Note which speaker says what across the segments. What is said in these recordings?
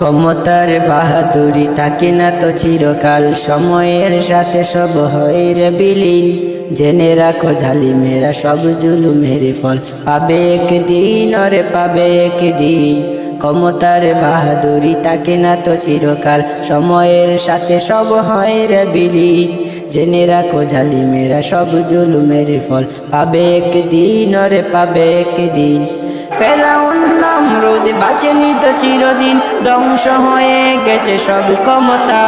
Speaker 1: ক্ষমতার বাহাদুরি থাকে না তো চিরকাল সময়ের সাথে সব হয় রে বিলীন। জেনে রাখো ঝালিমেরা সব জুলুমের ফল। পাবে একদিন, ওরে পাবে একদিন। ক্ষমতার বাহাদুরি থাকে না তো চিরকাল সময়ের সাথে সব হয় রে বিলীন। জেনে রাখো ঝালিমেরা সব জুলুমের ফল। পাবে একদিন, ওরে পাবে একদিন। ফেরাউন নামরুদ বাঁচেনি তো চিরদিন ধ্বংস হয়ে গেছে সব ক্ষমতা।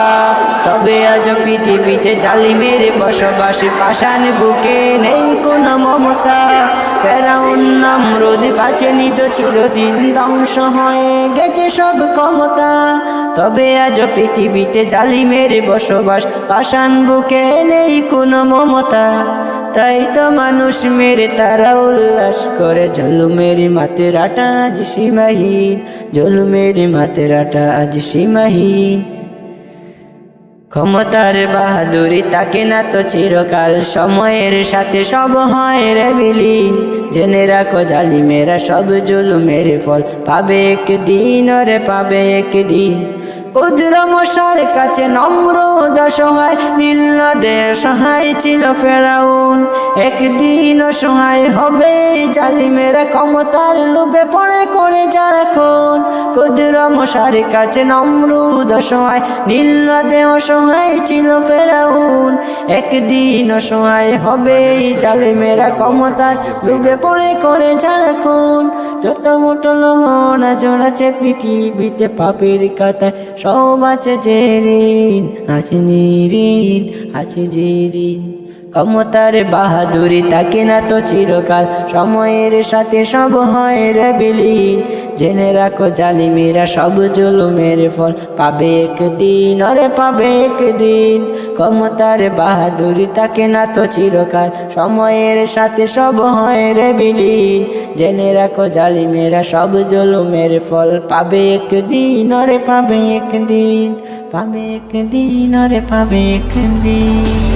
Speaker 1: তবে আজ পৃথিবীতে জালিমের বসবাস পাশান বুকে নেই কোনো মমতা। ফেরাউন নামরুদ বাঁচেনি তো চিরদিন ধ্বংস হয়ে গেছে সব ক্ষমতা। তবে আজ পৃথিবীতে জালিমের বসবাস পাষাণ বুকে কোনো মমতা। তাই তো মানুষ মেরে তারা উল্লাস করে, জলুমের মাতেরাটা আজ সীমাহীন, জলুমের মাতেরাটা আজ সীমাহীন। ক্ষমতার বাহাদুরি তাকে না তো চিরকাল সময়ের সাথে সব হয় রে বিলীন। জেনে রাখো জালিমেরা সব জুলুমের ফল। পাবে একদিন রে পাবে একদিন। কুদ্র মশার কাছে নম্র দশহায় নীল সহায় ছিল ফেরাউন। একদিন সহায় হবে জালিমেরা, ক্ষমতার লোভে পড়ে করে যারা কুদ্র মশার কাছে নম্র দশহায় নীল দে অসহায় ছিল ফেরাউন। একদিন অসহায় হবে জালিমেরা ক্ষমতার লোভে পড়ে করে যারা খুন যত মোটো লগনা জোড়াছে পৃথিবীতে পাপের কাতায় সব আছে যে ঋণ আছে নিঋণ আছে যে ঋণ। ক্ষমতার বাহাদুরি তাকে না তো চিরকাল, সময়ের সাথে সব হয় রে বিলীন। জেনে রাখো জালিমেরা সব জুলুমের ফল। পাবে একদিন অরে পাবে একদিন। ক্ষমতার বাহাদুরি তাকে না তো চিরকাল। সময়ের সাথে সব হয় রে বিলীন। জেনে রাখো জালিমেরা সব জুলুমের ফল। পাবে একদিন অরে পাবে একদিন। পাবে একদিন অরে পাবে একদিন।